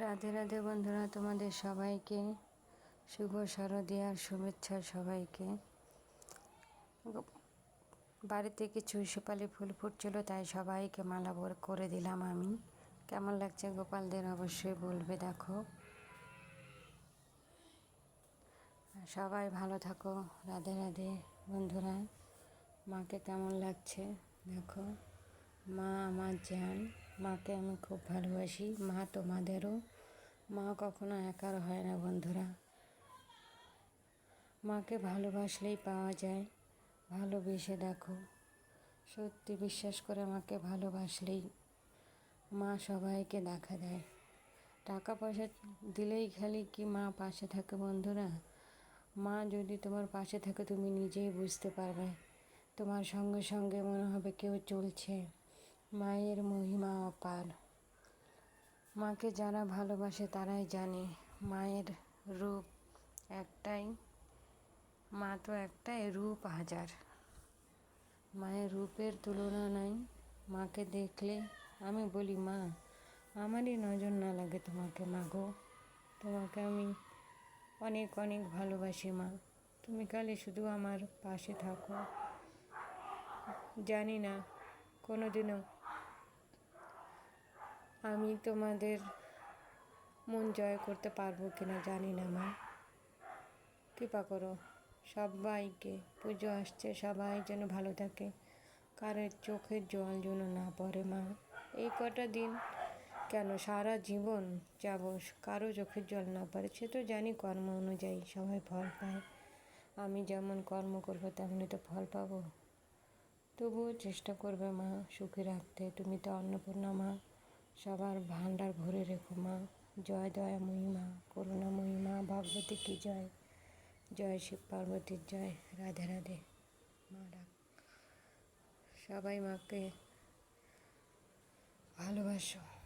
রাধে রাধে বন্ধুরা, তোমাদের সবাইকে শুভ শারদীয়ার শুভেচ্ছা সবাইকে। বাড়িতে কিছু সুপালি ফুল ফুটছিল, তাই সবাইকে মালা বর করে দিলাম আমি। কেমন লাগছে গোপালদের অবশ্যই বলবে, দেখো। সবাই ভালো থাকো, রাধে রাধে বন্ধুরা, মাকে কেমন লাগছে, দেখো। মা, আমার জান, মাকে আমি খুব ভালোবাসি। মা তোমাদেরও। মা কখনো একার হয় না বন্ধুরা। মাকে ভালোবাসলেই পাওয়া যায়। ভালোবেসে দেখো। সত্যি বিশ্বাস করে মাকে ভালোবাসলেই মা সবাইকে দেখা দেয়। টাকা পয়সা দিলেই খালি কি মা পাশে থাকে বন্ধুরা? মা যদি তোমার পাশে থাকে, তুমি নিজেই বুঝতে পারবে। তোমার সঙ্গে সঙ্গে মনে হবে কেউ চলছে। মায়ের মহিমা অপার। মাকে যারা ভালোবাসে তারাই জানে, মায়ের রূপ একটাই, মা তো একটাই রূপ হাজার। মায়ের রূপের তুলনা নাই, মাকে দেখলে আমি বলি, মা, আমারই নজর না লাগে তোমাকে, মা গো। তোমাকে আমি অনেক অনেক ভালোবাসি, মা। তুমি কালে শুধু আমার পাশে থাকো। জানি না, কোনোদিনও আমি তোমাদের মন জয় করতে পারব কিনা জানি না, মা। কৃপা করো, সবাইকে পুজো আসছে, সবাই যেন ভালো থাকে। কারোর চোখের জল যেন না পড়ে, মা। এই কটা দিন কেন সারা জীবন যাব, কারও চোখের জল না পড়ে? সে তো জানি কর্ম অনুযায়ী সবাই ফল পায়। আমি যেমন কর্ম করব, তেমনি তো ফল পাবো। তবুও চেষ্টা করবে, মা, সুখী রাখতে। তুমি তো অন্নপূর্ণা, মা। সবার ভাণ্ডার ভরে রেখো মা। জয় দয়া মহিমা, করুণা মহিমা, ভগবতী কি জয়? জয় শিব পার্বতীর জয়, রাধে রাধে। মা ডাক। সবাই মাকে ভালোবাসো।